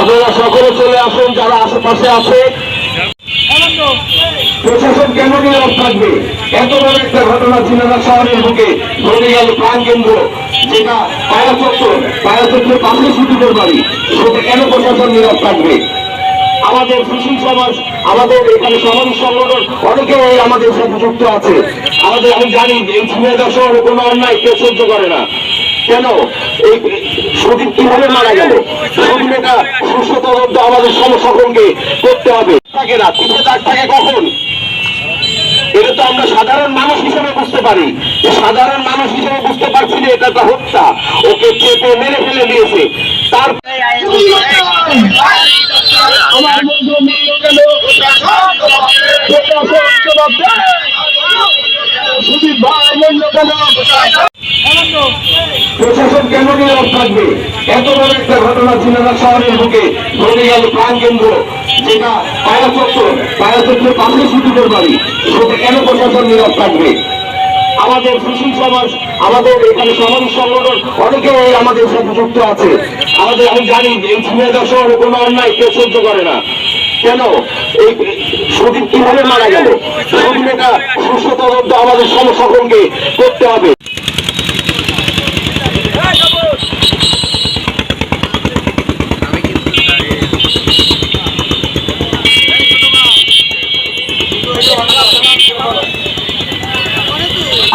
আপনারা সকলে চলে আসুন যারা আশেপাশে আছে। প্রশাসন কেন নীরব থাকবে? বড় একটা ঘটনা ছিলেনা শহরের বুকে ঘটে গেল প্রাণ কেন্দ্র, যেটা পায়া চত্বর পাশে সুদূরের বাড়ি, সেটা কেন প্রশাসন নীরব থাকবে? আমাদের সুশীল সমাজ, আমাদের এখানে সমাজ সংগঠন অনেকে আমাদের সাথে যুক্ত আছে। আমাদের, আমি জানি এই ঝিনাইদহ শহরে কোনো অন্যায় কেউ সহ্য করে না। কেন? এই সতীর কীভাবে মারা গেল? সতীর এটা সুস্থ তদন্ত আমাদের সমসকলকে করতে হবে। থাকে না তিনটে তার থাকে কখন? এটা তো আমরা সাধারণ মানুষ হিসেবে বুঝতে পারি। সাধারণ মানুষ হিসেবে বুঝতে পারছি যে এটা তো হত্যা। ওকে চেপে মেরে ফেলে দিয়েছে। তার কেন? কেন থাকবে? এত বড় একটা ঘটনা ছিলেনা শহরের বুকে। ঘটে গেল প্রাণ কেন্দ্র, যেটা পায়া চত্বর পায়া চত্বর পাশে সুদূরের বাড়ি। সেটা কেন প্রশাসন নীরব থাকবে? আমাদের সুশীল সমাজ, আমাদের এখানে সমাজ সংগঠন অনেকে আমাদের সাথে যুক্ত আছে। আমাদের, আমি জানি যে এই ঝিনাইদহ শহরে কোনো অন্যায় কেউ সহ্য করে না। কেন? এই সতীর কীভাবে মারা গেল? সুস্থ তদন্ত আমাদের সমসকলকে করতে হবে।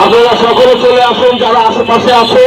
আপনারা সকলে চলে আসুন যারা আশেপাশে আছে।